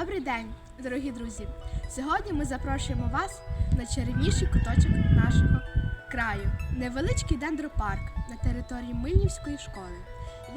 Добрий день, дорогі друзі! Сьогодні ми запрошуємо вас на чарівніший куточок нашого краю невеличкий дендропарк на території Мильнівської школи.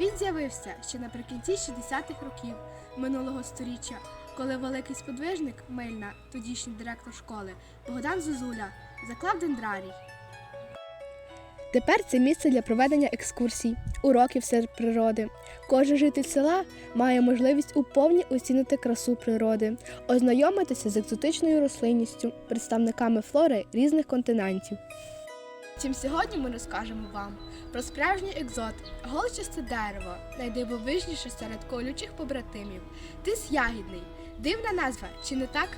Він з'явився ще наприкінці 60-х років минулого століття, коли великий сподвижник Мильна, тодішній директор школи Богдан Зозуля, заклав дендрарій. Тепер це місце для проведення екскурсій, уроків серед природи. Кожен житель села має можливість у повні оцінити красу природи, ознайомитися з екзотичною рослинністю, представниками флори різних континентів. Чим сьогодні ми розкажемо вам про справжній екзот, голчасте дерево, найдивовижніше серед колючих побратимів. Тис ягідний. Дивна назва, чи не так?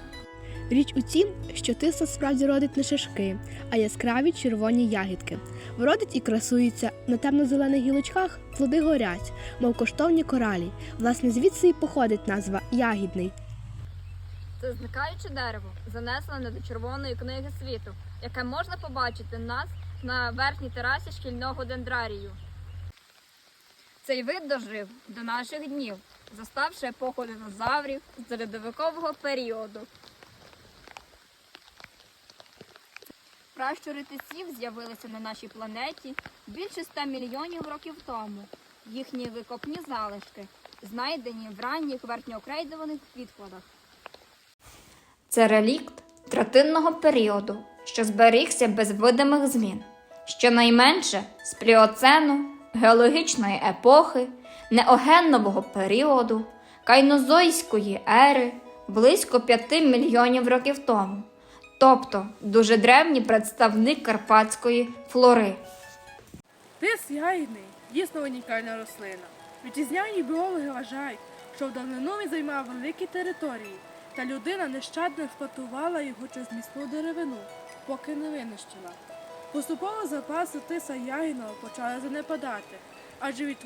Річ у тім, що тис насправді родить не шишки, а яскраві червоні ягідки. Вродить і красується на темно-зелених гілочках плоди горять, мов коштовні коралі. Власне, звідси і походить назва ягідний. Це зникаюче дерево, занесене до Червоної книги світу, яке можна побачити в нас на верхній терасі шкільного дендрарію. Цей вид дожив до наших днів, заставши епоху динозаврів з льодовикового періоду. Пращури тисів з'явилися на нашій планеті більше 100 мільйонів років тому. Їхні викопні залишки знайдені в ранніх верхньоокрейдованих відкладах. Це релікт третинного періоду, що зберігся без видимих змін, щонайменше з пліоцену, геологічної епохи, неогеннового періоду, кайнозойської ери близько 5 мільйонів років тому, тобто дуже древній представник карпатської флори. Тис ягідний дійсно унікальна рослина. Вітчизняні біологи вважають, що в давнину він займав великі території, та людина нещадно експлуатувала його через міцну деревину, поки не винищила. Поступово запаси тиса ягідного почали занепадати, адже від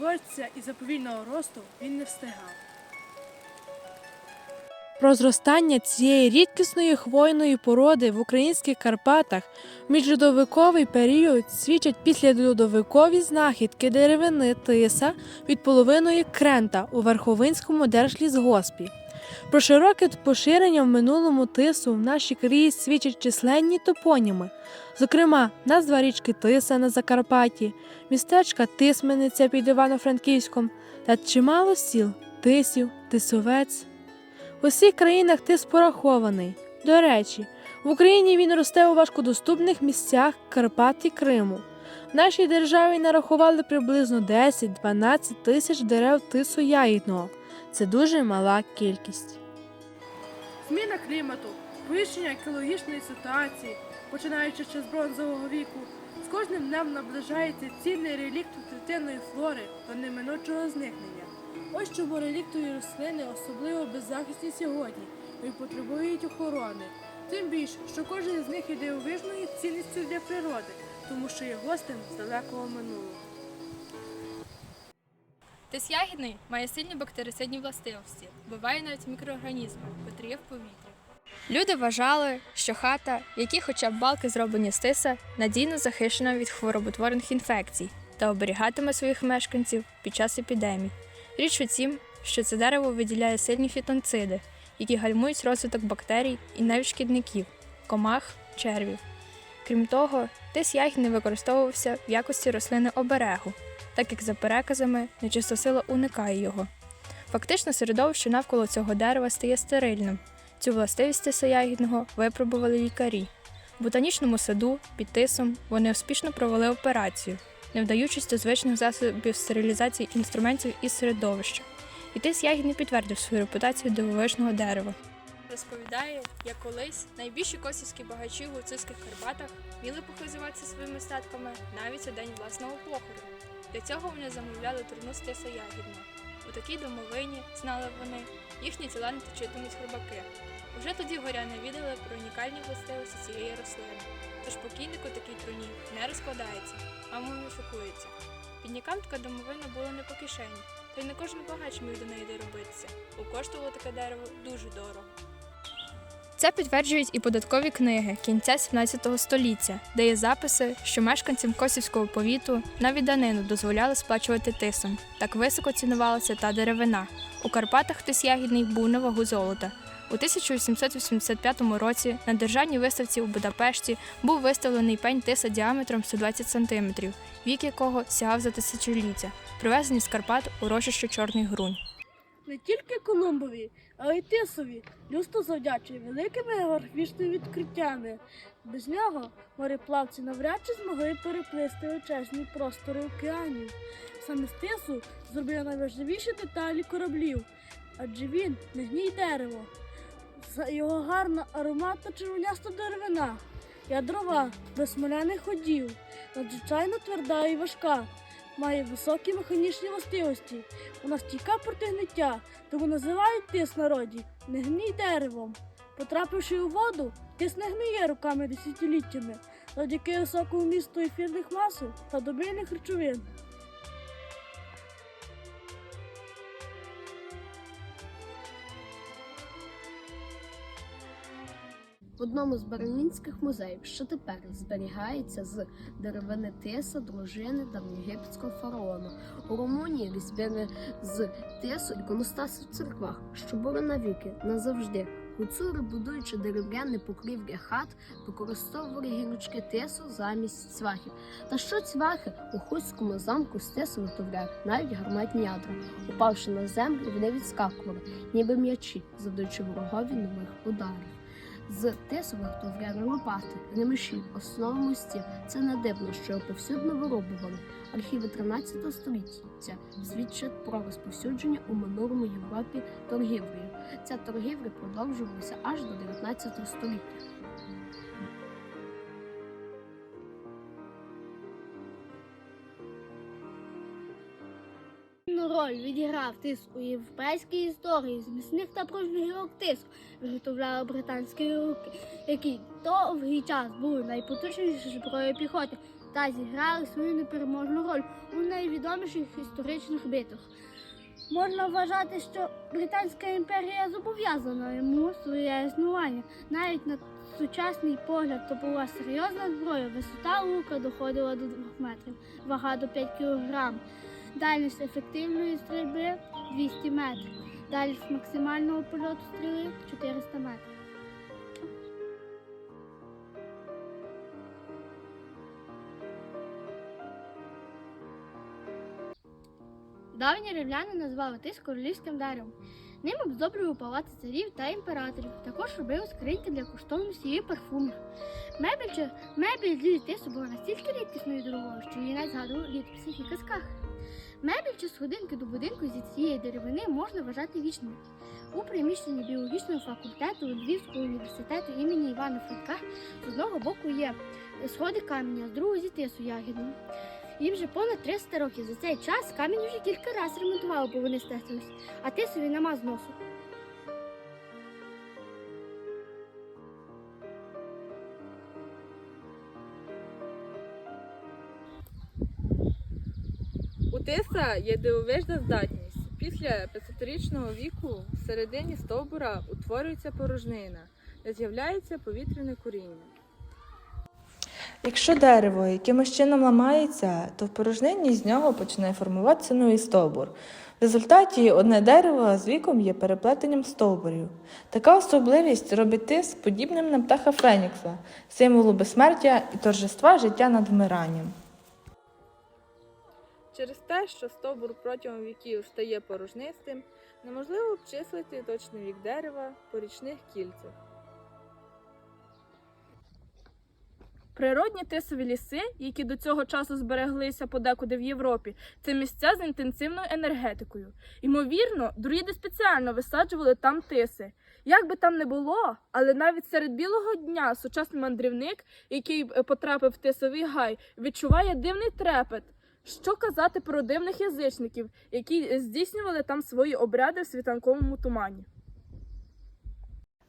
і заповільного росту він не встигав. Про зростання цієї рідкісної хвойної породи в українських Карпатах в міжльодовиковий період свідчать післяльодовикові знахідки деревини тиса від половиною крента у Верховинському держлісгоспі. Про широке поширення в минулому тису в нашій країні свідчать численні топоніми, зокрема, назва річки Тиса на Закарпатті, містечка Тисмениця під Івано-Франківськом та чимало сіл Тисів, Тисовець. В усіх країнах тис порахований. До речі, в Україні він росте у важкодоступних місцях Карпат і Криму. В нашій державі нарахували приблизно 10-12 тисяч дерев тису ягідного. Це дуже мала кількість. Зміна клімату, повищення екологічної ситуації, починаючи ще з бронзового віку, з кожним днем наближається цінний релікт третинної флори до неминучого зникнення. Ось чому реліктові рослини особливо беззахисні сьогодні і потребують охорони. Тим більше, що кожен з них є дивовижною цінністю для природи, тому що є гостем з далекого минулого. Тис ягідний має сильні бактерицидні властивості, вбиває навіть мікроорганізми, котрі є в повітрі. Люди вважали, що хата, в якій хоча б балки зроблені з тиса, надійно захищена від хвороботворних інфекцій та оберігатиме своїх мешканців під час епідемій. Річ у тім, що це дерево виділяє сильні фітонциди, які гальмують розвиток бактерій і навіть шкідників, комах, червів. Крім того, тис ягідний використовувався в якості рослини оберегу, так як за переказами нечистосила уникає його. Фактично, середовище навколо цього дерева стає стерильним. Цю властивість тиса ягідного випробували лікарі. В ботанічному саду під тисом вони успішно провели операцію, не вдаючись до звичних засобів стерилізації інструментів із середовища. І тис ягідний підтвердив свою репутацію дивовижного дерева. Розповідає, як колись найбільші косівські багачі в гуцульських Карпатах вміли похизуватися своїми статками навіть у день власного похорону. Для цього вони замовляли турну з тиса ягідного. У такій домовині, знали вони, їхні тіла не точитимуть хробаки. Уже тоді горяни віддали про унікальні властивості цієї рослини. Тож покійник у такій труні не розкладається, а муміфікується. Біднякам така домовина була не по кишені, та й не кожен багач міг до неї доробитися, бо коштувало таке дерево дуже дорого. Це підтверджують і податкові книги кінця 17 століття, де є записи, що мешканцям Косівського повіту навіть данину дозволяли сплачувати тисом. Так високо цінувалася та деревина. У Карпатах тис ягідний був на вагу золота. У 1885 році на державній виставці у Будапешті був виставлений пень тиса діаметром 120 см, вік якого сягав за тисячоліття, привезений з Карпат у рочище Чорний Грунь. Не тільки Колумбові, а й Тисові людство завдячує великими географічними відкриттями. Без нього мореплавці навряд чи змогли переплисти величезні простори океанів. Саме з Тису зробили найважливіші деталі кораблів, адже він не гній дерево. За його гарна ароматна червоняста деревина, ядрова, без смоляних ходів, надзвичайно тверда і важка, має високі механічні властивості. Вона стійка проти гниття, тому називають тис народі не гній деревом. Потрапивши у воду, тис не гниє руками десятиліттями, завдяки високому місту ефірних масел та добильних речовин. Одному з берлінських музеїв, що тепер зберігається з деревини тиса, дружини давньоєгипетського фараона. У Румунії різьбини з тису іконостаси в церквах, що були навіки, назавжди. Гуцури, будуючи дерев'яні покрівки хат, використовували гілочки тису замість цвахів. Та що цвахи у хуському замку з тису виготовляють навіть гарматні ядра. Упавши на землю, вони відскакували, ніби м'ячі, завдаючи ворогові нових ударів. З тесових виготовляли лопати, ремеші, основи мостів. Це не дивно, що повсюдно виробували. Архіви 13 століття свідчать про розповсюдження у минулому Європі торгівлею. Ця торгівля продовжувалася аж до 19 століття. Роль відіграв тис у європейській історії з міцних та пружних гілок тису виготовляли британські руки, які довгий час були найпотужнішою зброєю піхоти та зіграли свою непереможну роль у найвідоміших історичних битвах. Можна вважати, що Британська імперія зобов'язана йому своє існування. Навіть на сучасний погляд то була серйозна зброя. Висота лука доходила до 2 метрів, вага до 5 кілограм. Дальність ефективної стрільби 200 метрів. Дальність максимального польоту стріли 400 метрів. Давні римляни назвали тис королівським деревом. Ним обздоблювали палаци царів та імператорів. Також робили скриньки для коштовності і парфумів. Мебель, чи- мебель з тису була настільки рідкісною дорогою, що її навіть згадували в літописах і казках. Мебель чи сходинки до будинку зі цієї деревини можна вважати вічними. У приміщенні біологічного факультету Львівського університету імені Івана Франка з одного боку є сходи каменя, з другого зі тису ягідного. Їм вже понад 300 років. За цей час камінь вже кілька разів ремонтували, бо вони стеслись, а тисові нема зносу. Тиса є дивовижна здатність. Після 500-річного віку в середині стовбура утворюється порожнина, де з'являється повітряне куріння. Якщо дерево якимось чином ламається, то в порожнині з нього починає формуватися новий стовбур. В результаті одне дерево з віком є переплетенням стовбурів. Така особливість робить тис подібним на птаха Фенікса, символу безсмертя і торжества життя над вмиранням. Через те, що стовбур протягом віків стає порожнистим, неможливо обчислити точний вік дерева по річних кільцях. Природні тисові ліси, які до цього часу збереглися подекуди в Європі, це місця з інтенсивною енергетикою. Ймовірно, друїди спеціально висаджували там тиси. Як би там не було, але навіть серед білого дня сучасний мандрівник, який е, потрапив в тисовий гай, відчуває дивний трепет. Що казати про дивних язичників, які здійснювали там свої обряди в світанковому тумані?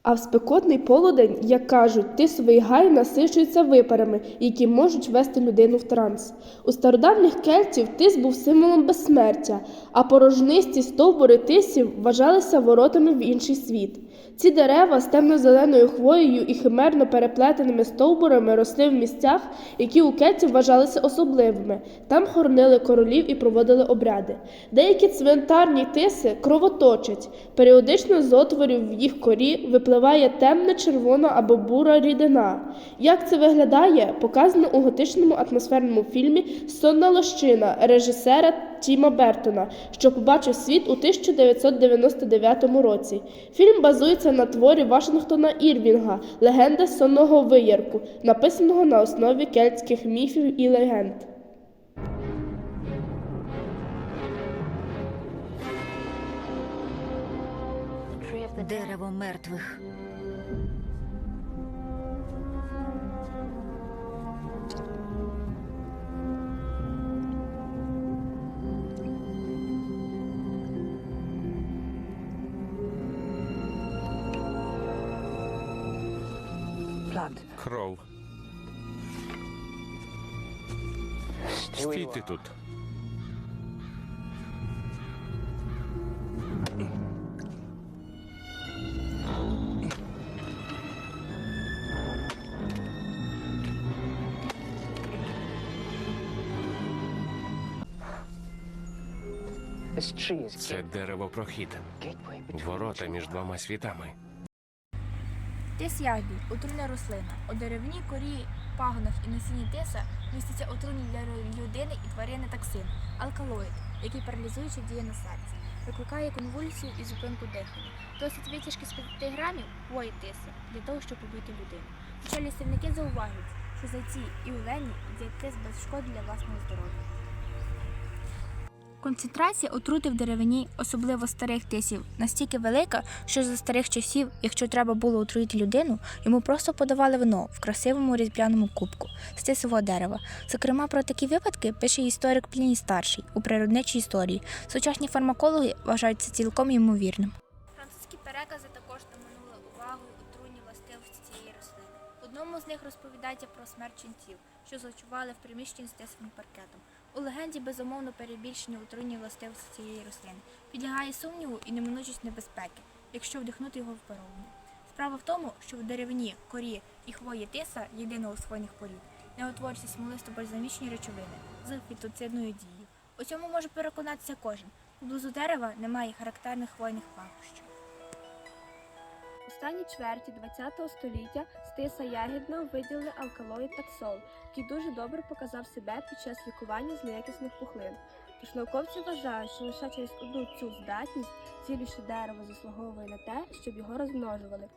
А в спекотний полудень, як кажуть, тисовий гай насичується випарами, які можуть вести людину в транс. У стародавніх кельтів тис був символом безсмертя, а порожнисті стовбури тисів вважалися воротами в інший світ. Ці дерева з темно-зеленою хвоєю і химерно переплетеними стовбурами росли в місцях, які у кельтів вважалися особливими. Там хоронили королів і проводили обряди. Деякі цвинтарні тиси кровоточать. Періодично з отворів в їх корі випливає темна червона або бура рідина. Як це виглядає, показано у готичному атмосферному фільмі Сонна лощина режисера Тіма Бертона, що побачив світ у 1999 році. Фільм базується на творі Вашингтона Ірвінга Легенда сонного виярку, написаного на основі кельтських міфів і легенд. Дерево мертвих. Кров. Стійте тут. Це дерево прохід. Ворота між двома світами. Тис ягід отруйна рослина. У деревній корі, пагонах і насінні тиса міститься отруйний для людини і тварини токсин – алкалоїд, який паралізуючи діє на серце, викликає конвульсію і зупинку дихання. Досить витяжки з 5 грамів хвої тиси для того, щоб побити людину. Хоча лісівники зауважують, що зайці і олені їдять тис без шкоди для власного здоров'я. Концентрація отрути в деревині, особливо старих тисів, настільки велика, що за старих часів, якщо треба було отруїти людину, йому просто подавали вино в красивому різьбляному кубку з тисового дерева. Зокрема, про такі випадки пише історик Пліній старший у природничій історії. Сучасні фармакологи вважають це цілком ймовірним. Французькі перекази також доминули увагою отруйні властивості цієї рослини. В одному з них розповідається про смерть ченців, що зачували в приміщенні з тисовим паркетом. У легенді безумовно перебільшені отруйні властивості цієї рослини. Підлягає сумніву і неминучість небезпеки, якщо вдихнути його в впаровування. Справа в тому, що в деревині, корі і хвої тиса, єдиного з хвойних порід, не утворюються смолисто-бальзамічні речовини з фітоцидною дією. У цьому може переконатися кожен. Поблизу дерева немає характерних хвойних пахощів. Останній чверті ХХ століття з тиса ягідного виділили алкалоїд таксол, який дуже добре показав себе під час лікування злоякісних пухлин. Тож науковці вважають, що лише через одну цю здатність ціліше дерево заслуговує на те, щоб його розмножували.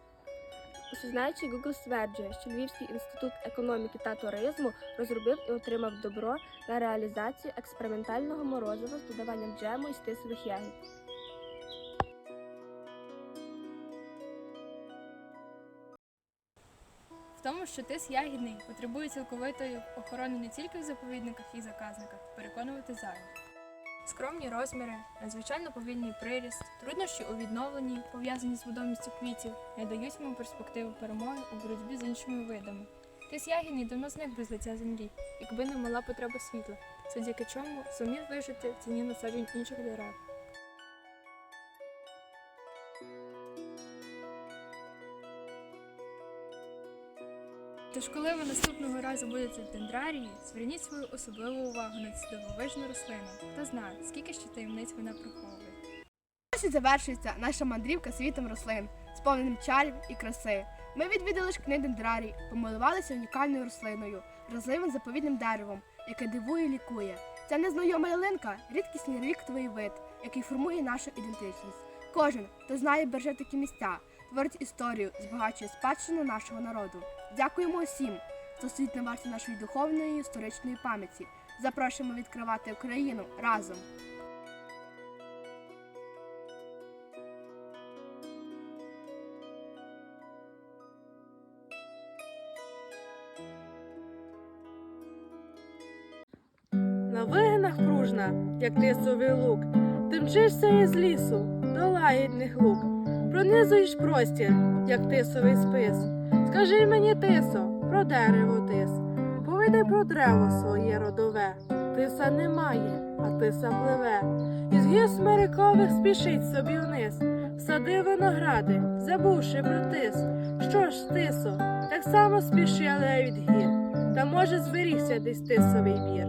Усезнаючий Google стверджує, що Львівський інститут економіки та туризму розробив і отримав добро на реалізацію експериментального морозива з додаванням джему із тисових ягід. Що тис ягідний потребує цілковитої охорони не тільки в заповідниках і заказниках, переконувати зайве. Скромні розміри, надзвичайно повільний приріст, труднощі у відновленні, пов'язані з водомістю квітів, не дають йому перспективи перемоги у боротьбі з іншими видами. Тис ягідний давно зник без лиця землі, якби не мала потреба світла, завдяки чому зумів вижити в ціні насаджень інших дерев. Тож, коли ви наступного разу будете в дендрарії, зверніть свою особливу увагу на цю дивовижну рослину та знає, скільки ще таємниць вона приховує. Ось завершується наша мандрівка світом рослин, сповненим чарів і краси. Ми відвідали шкни дендрарій, помилувалися унікальною рослиною, розливим заповідним деревом, яке дивує і лікує. Ця незнайома ялинка рідкісний реліктовий вид, який формує нашу ідентичність. Кожен, хто знає і береже такі місця, творить історію, збагачує спадщину нашого народу. Дякуємо усім, хто стоїть на варті нашої духовної історичної пам'яті. Запрошуємо відкривати Україну разом. На вигинах пружна, як тисовий лук, ти мчишся із лісу, до лагідних лук. пронизуєш простір, як тисовий спис. Скажи мені, тисо, про дерево тис, повідай про древо своє родове. Тиса немає, а тиса пливе. Із гір смирикових спішить собі вниз. Сади виногради, забувши про тис. Що ж, тисо, так само спішили від гір. Та може зберігся десь тисовий бір.